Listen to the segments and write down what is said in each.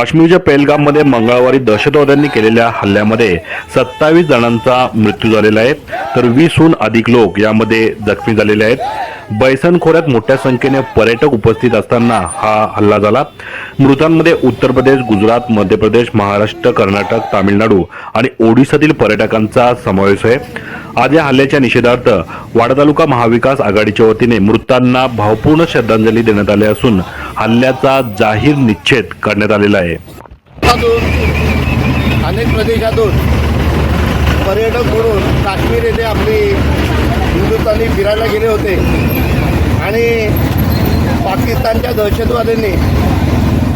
काश्मीरच्या पेलगाममध्ये मंगळवारी दहशतवाद्यांनी केलेल्या हल्ल्यामध्ये सत्तावीस जणांचा मृत्यू झालेला आहे. तर वीसहून अधिक लोक यामध्ये जखमी झालेले आहेत. बैसन खोऱ्यात मोठ्या संख्येने पर्यटक उपस्थित असताना हा हल्ला झाला. मृतांमध्ये उत्तर प्रदेश गुजरात मध्य प्रदेश महाराष्ट्र कर्नाटक तामिळनाडू आणि ओडिशातील पर्यटकांचा समावेश आहे. आज या हल्ल्याच्या निषेधार्थ वाडा तालुका महाविकास आघाडीच्या वतीने मृतांना भावपूर्ण श्रद्धांजली देण्यात आली असून हल्ल्याचा जाहीर निषेध करण्यात आलेला आहे. अनेक प्रदेशातून पर्यटक म्हणून काश्मीर येथे आपली हिंदुस्थानी फिरायला गेले होते. आणि पाकिस्तानच्या दहशतवाद्यांनी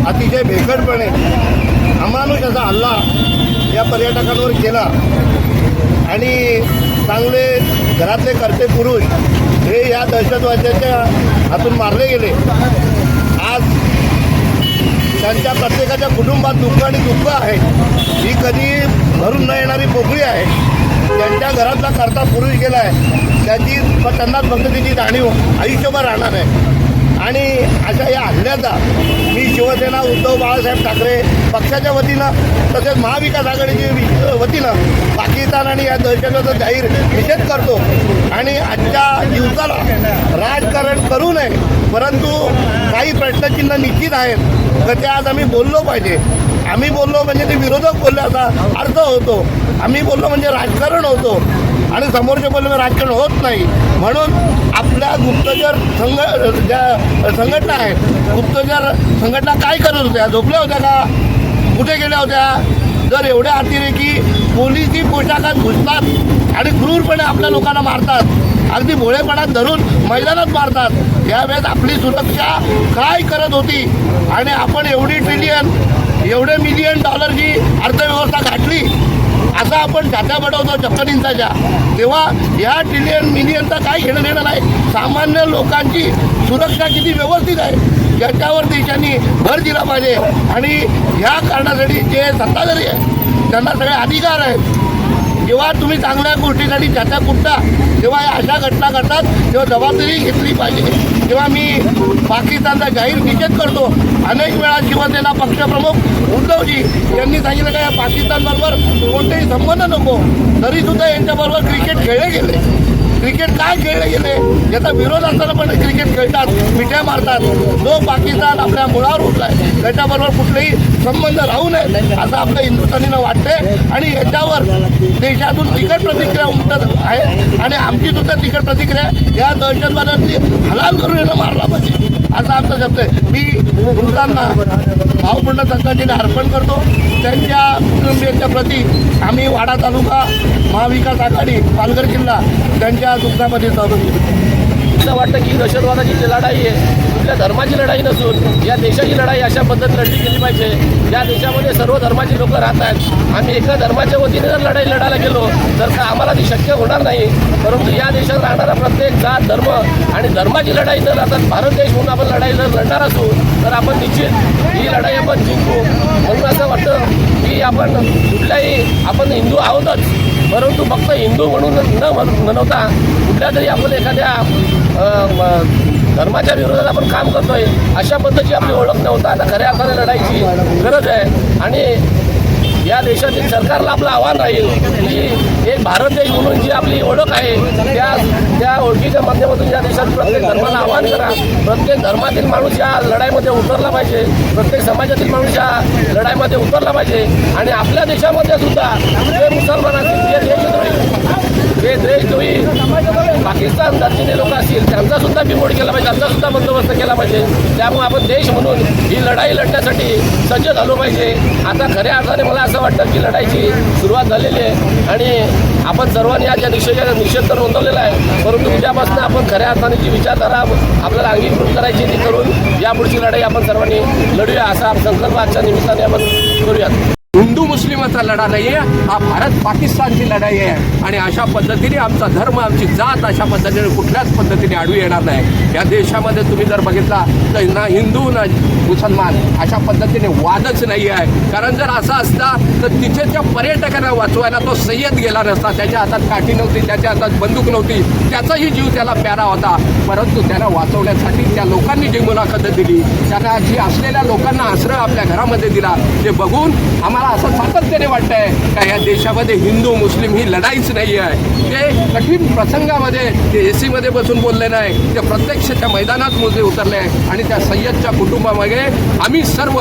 अतिशय भेकडपणे अमानुष असा हल्ला या पर्यटकांवर केला. आणि चांगले घरातले कर्ते पुरुष हे या दहशतवाद्याच्या हातून मारले गेले. त्यांच्या प्रत्येकाच्या कुटुंबात दुःख आणि दुःख आहे. ही कधी भरून न येणारी पोकळी आहे. त्यांच्या घरातला करता पुरुष गेला आहे त्याची प- त्यांना फक्त त्याची जाणीव आयुष्यभर राहणार आहे. आणि अशा या हल्ल्याचा मी शिवसेना उद्धव बाळासाहेब ठाकरे पक्षाच्या वतीनं तसेच महाविकास आघाडीच्या वतीनं पाकिस्तान आणि या दहशतवादाचा जाहीर निषेध करतो. आणि आजच्या दिवसाला राजकारण करू नये परंतु काही प्रश्नचिन्ह निश्चित आहेत. तर ते आज आम्ही बोललो पाहिजे. आम्ही बोललो म्हणजे ते विरोधक बोलले असा अर्थ होतो. आम्ही बोललो म्हणजे राजकारण होतो. आणि समोरच्या बोलले राजकारण होत नाही. म्हणून आपल्या गुप्तचर संघ ज्या संघटना आहेत गुप्तचर संघटना काय करत होत्या? झोपल्या होत्या का? कुठे गेल्या होत्या? जर एवढ्या अतिरेकी पोलिसी पोशाखात घुसतात आणि क्रूरपणे आपल्या लोकांना मारतात. अगदी भोळेपणात धरून मैदानात मारतात. यावेळेस आपली सुरक्षा काय करत होती? आणि आपण एवढी ट्रिलियन एवढे मिलियन डॉलरची अर्थव्यवस्था गाठली असा आपण छात्या बडवतो चक्कनींचा ज्या तेव्हा या ट्रिलियन मिलियनचा काय घेणं देणं नाही. सामान्य लोकांची सुरक्षा किती व्यवस्थित आहे याच्यावर देशांनी भर दिला पाहिजे. आणि ह्या कारणासाठी जे सत्ताधारी आहे त्यांना सगळे अधिकार आहेत. जेव्हा तुम्ही चांगल्या गोष्टीसाठी छात्या कुठता तेव्हा या अशा घटना घडतात तेव्हा जबाबदारी घेतली पाहिजे. तेव्हा मी पाकिस्तानचा जाहीर निषेध करतो अनेक वेळा शिवसेना पक्षप्रमुख उद्धवजी यांनी सांगितलं का या पाकिस्तानबरोबर कोणतेही संबंध नको. तरीसुद्धा यांच्याबरोबर क्रिकेट खेळले गेले. क्रिकेट काय खेळले गेले? याचा विरोध असताना पण क्रिकेट खेळतात मिठ्या मारतात. जो पाकिस्तान आपल्या मुळावर उठलाय त्याच्याबरोबर कुठलेही संबंध राहू नये असं आपल्या हिंदुस्थानीनं वाटतंय. आणि याच्यावर देशातून तिकट प्रतिक्रिया उमटत आहे. आणि आमची सुद्धा तिकट प्रतिक्रिया या दहशतवाद्यांनी हलाल करून यानं मारला पाहिजे. असं आमचा शब्द आहे. मी मृतांना भावपूर्ण संघटनेने अर्पण करतो. त्यांच्या कुटुंबियांच्या प्रती आम्ही वाडा तालुका महाविकास आघाडी पालघर जिल्हा त्यांच्या दुःखामध्ये सहभागी तिला वाटतं की दहशतवादाची जी लढाई आहे कुठल्या धर्माची लढाई नसून या देशाची लढाई अशा पद्धतीने लढली गेली पाहिजे. या देशामध्ये सर्व धर्माची लोक राहतात. आम्ही एका धर्माच्या वतीने जर लढाई लढायला गेलो तर का आम्हाला ती शक्य होणार नाही? परंतु या देशात राहणारा प्रत्येक जात धर्म आणि धर्माची लढाई जर आता भारत देश म्हणून आपण लढाई जर लढणार असू तर आपण निश्चित ही लढाई आपण जिंकू. म्हणून असं वाटतं की आपण कुठल्याही आपण हिंदू आहोतच. परंतु फक्त हिंदू म्हणून न म्हण- म्हणवता कुठल्या तरी आपण एखाद्या धर्माच्या विरोधात आपण काम करतोय. अशा पद्धतीची आपली ओळख नव्हता. आता खऱ्या अर्थाने लढायची गरज आहे. आणि या देशातील सरकारला आपलं आव्हान राहील की एक भारत देश म्हणून जी आपली ओळख आहे त्या त्या ओळखीच्या माध्यमातून या देशात प्रत्येक धर्माला आव्हान करा. प्रत्येक धर्मातील माणूस या लढाईमध्ये उतरला पाहिजे. प्रत्येक समाजातील माणूस या लढाईमध्ये उतरला पाहिजे. आणि आपल्या देशामध्ये सुद्धा जे मुसलमान असतील जे देशद्रोही जे देशद्रोही पाकिस्तान जातीने लोक असतील त्यांचा सुद्धा बिमोड केला पाहिजे आता सुद्धा बंदोबस्त केला पाहिजे. त्यामुळे आपण देश म्हणून ही लढाई लढण्यासाठी सज्ज झालो पाहिजे. आता खऱ्या अर्थाने मला असं वाटतं की लढाईची सुरुवात झालेली आहे आणि आपण सर्वांनी आज या निषेधाचा निषेध तर नोंदवलेला आहे. परंतु उद्यापासून आपण खऱ्या अर्थाने जी विचारधारा आपल्याला अंगीकृत करायची ती करून यापुढची लढाई आपण सर्वांनी लढूया असा संकल्प आजच्या निमित्ताने आपण करूयात. हिंदू मुस्लिमाचा लढा नाही आहे हा भारत पाकिस्तानची लढाई आहे. आणि अशा पद्धतीने आमचा धर्म आमची जात अशा पद्धतीने कुठल्याच पद्धतीने आडू येणार नाही. या देशामध्ये तुम्ही जर बघितला तर ना हिंदू ना मुसलमान अशा पद्धतीने वादच नाही आहे कारण जर असा असता तर तिथेच्या पर्यटकांना वाचवायला तो सय्यद गेला नसता. त्याच्या हातात काठी नव्हती त्याच्या हातात बंदूक नव्हती. त्याचाही जीव त्याला प्यारा होता. परंतु त्याला वाचवण्यासाठी त्या लोकांनी त्यांची मुलाखत दिली त्यांना जी असलेल्या लोकांना आश्रय आपल्या घरामध्ये दिला ते बघून आम्हाला असं सातत्याने वाटतंय का या देशामध्ये हिंदू मुस्लिम ही लढाईच नाही आहे ते कठीण प्रसंगामध्ये ते ए सीमध्ये बसून बोलले नाही ते प्रत्यक्षच्या मैदानात मोजे उतरले आणि त्या सय्यदच्या कुटुंबामागे आम्ही सर्व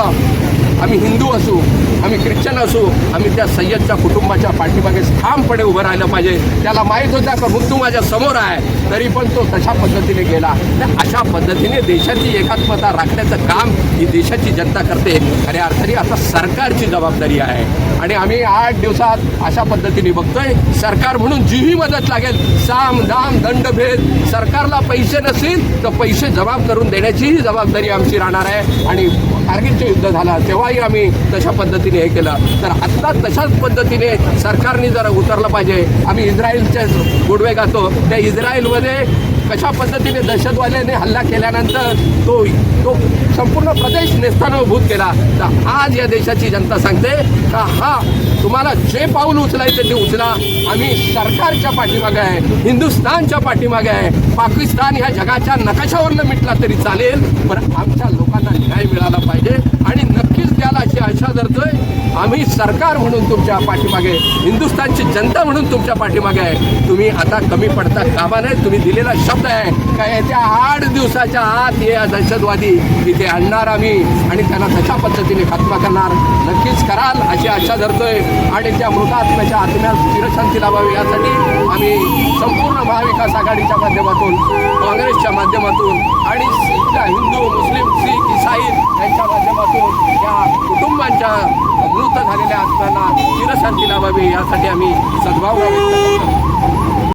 आम्ही हिंदू असू आम्ही ख्रिश्चन असू आम्ही त्या सय्यदच्या कुटुंबाच्या पाठीमागे ठामपणे उभं राहिलं पाहिजे. त्याला माहीत होता का मृत्यू माझ्यासमोर आहे तरी पण तो तशा पद्धतीने गेला. तर अशा पद्धतीने देशाची एकात्मता राखण्याचं काम ही देशाची जनता करते. खऱ्या अर्थाने आता सरकारची जबाबदारी आहे. आणि आम्ही आठ दिवसात अशा पद्धतीने बघतोय सरकार म्हणून जीही मदत लागेल. साम दाम दंडभेद सरकारला पैसे नसतील तर पैसे जबाब करून देण्याचीही जबाबदारी आमची राहणार आहे. आणि कारगिलचं युद्ध झालं तेव्हाही आम्ही तशा पद्धतीने हे केलं. तर आत्ता तशाच पद्धतीने सरकारने जरा उतरलं पाहिजे आम्ही इस्रायलच्या गुडवे गातो. त्या इस्रायलमध्ये कशा पद्धतीने दहशतवाद्याने हल्ला केल्यानंतर तो तो संपूर्ण प्रदेश नेस्तानभूत केला. तर आज या देशाची जनता सांगते का हा तुम्हाला जे पाऊल उचलायचं ते उचला. आम्ही सरकारच्या पाठीमागे आहे हिंदुस्थानच्या पाठीमागे आहे. पाकिस्तान ह्या जगाच्या नकाशावरनं मिटला तरी चालेल पण आमच्या लोकांना न्याय मिळाला पाहिजे. आणि नक्कीच त्याला अशी आशा धरतोय आम्ही सरकार म्हणून तुमच्या पाठीमागे हिंदुस्थानची जनता म्हणून तुमच्या पाठीमागे आहे. तुम्ही आता कमी पडता कामा नाही तुम्ही दिलेला शब्द आहे. का येत्या आठ दिवसाच्या आत हे दहशतवादी इथे आणणार आम्ही आणि त्यांना तशा पद्धतीने खात्मा करणार? नक्कीच कराल अशी आशा धरतोय. आणि त्या मृतात्म्याच्या आत्म्यास चिरशांती लावावी यासाठी आम्ही संपूर्ण महाविकास आघाडीच्या माध्यमातून काँग्रेसच्या माध्यमातून आणि हिंदू मुस्लिम सिख इसाई यांच्या माध्यमातून या कुटुंबांच्या मृत झालेल्या आत्म्यांना चिरशांती लावावी यासाठी आम्ही सद्भावना व्यक्त करतो.